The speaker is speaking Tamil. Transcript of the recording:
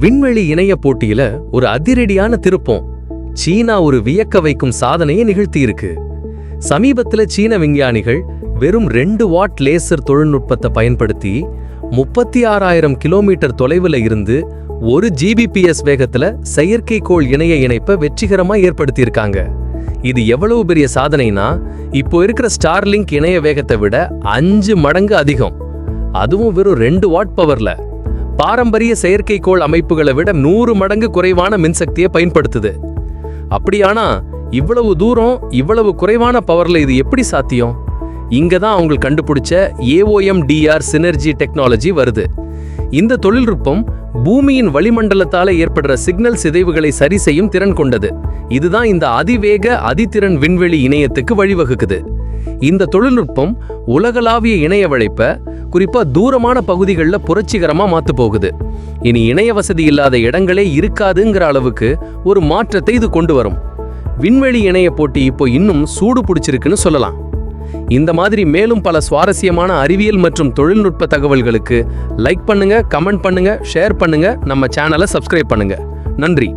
விண்வெளி இணைய போட்டியில ஒரு அதிரடியான திருப்பம். சீனா ஒரு வியக்க வைக்கும் சாதனையை நிகழ்த்தியிருக்கு. சமீபத்தில் சீன விஞ்ஞானிகள் வெறும் ரெண்டு வாட் லேசர் தொழில்நுட்பத்தை பயன்படுத்தி முப்பத்தி ஆறாயிரம் கிலோமீட்டர் தொலைவுல இருந்து ஒரு ஜிபிபிஎஸ் வேகத்தில் செயற்கைக்கோள் இணைய இணைப்பை வெற்றிகரமாக ஏற்படுத்தியிருக்காங்க. இது எவ்வளவு பெரிய சாதனைனா இப்போ இருக்கிற ஸ்டார்லிங்க் இணைய வேகத்தை விட அஞ்சு மடங்கு அதிகம். அதுவும் வெறும் ரெண்டு வாட் பவர்ல. பாரம்பரிய செயற்கைக்கோள் அமைப்புகளை விட நூறு மடங்கு குறைவான மின்சக்தியை பயன்படுத்துது. அப்படியானா இவ்வளவு தூரம் இவ்வளவு குறைவான பவர்ல இது எப்படி சாத்தியம்? இங்க தான் அவங்க கண்டுபிடிச்ச ஏஓஎம் டிஆர் சினர்ஜி டெக்னாலஜி வருது. இந்த தொழில்நுட்பம் பூமியின் வளிமண்டலத்தால் ஏற்படுற சிக்னல் சிதைவுகளை சரி செய்யும் திறன் கொண்டது. இதுதான் இந்த அதிவேக அதித்திறன் விண்வெளி இணையத்துக்கு வழிவகுக்குது. இந்த தொழில்நுட்பம் உலகளாவிய இணைய வழைப்ப குறிப்பாக தூரமான பகுதிகளில் புரட்சிகரமாக மாற்று போகுது. இனி இணைய வசதி இல்லாத இடங்களே இருக்காதுங்கிற அளவுக்கு ஒரு மாற்றத்தை இது கொண்டு வரும். விண்வெளி இணைய போட்டி இப்போ இன்னும் சூடு பிடிச்சிருக்குன்னு சொல்லலாம். இந்த மாதிரி மேலும் பல சுவாரஸ்யமான அறிவியல் மற்றும் தொழில்நுட்ப தகவல்களுக்கு லைக் பண்ணுங்க கமெண்ட் பண்ணுங்க ஷேர் பண்ணுங்க நம்ம சேனலை சப்ஸ்கிரைப் பண்ணுங்க. நன்றி.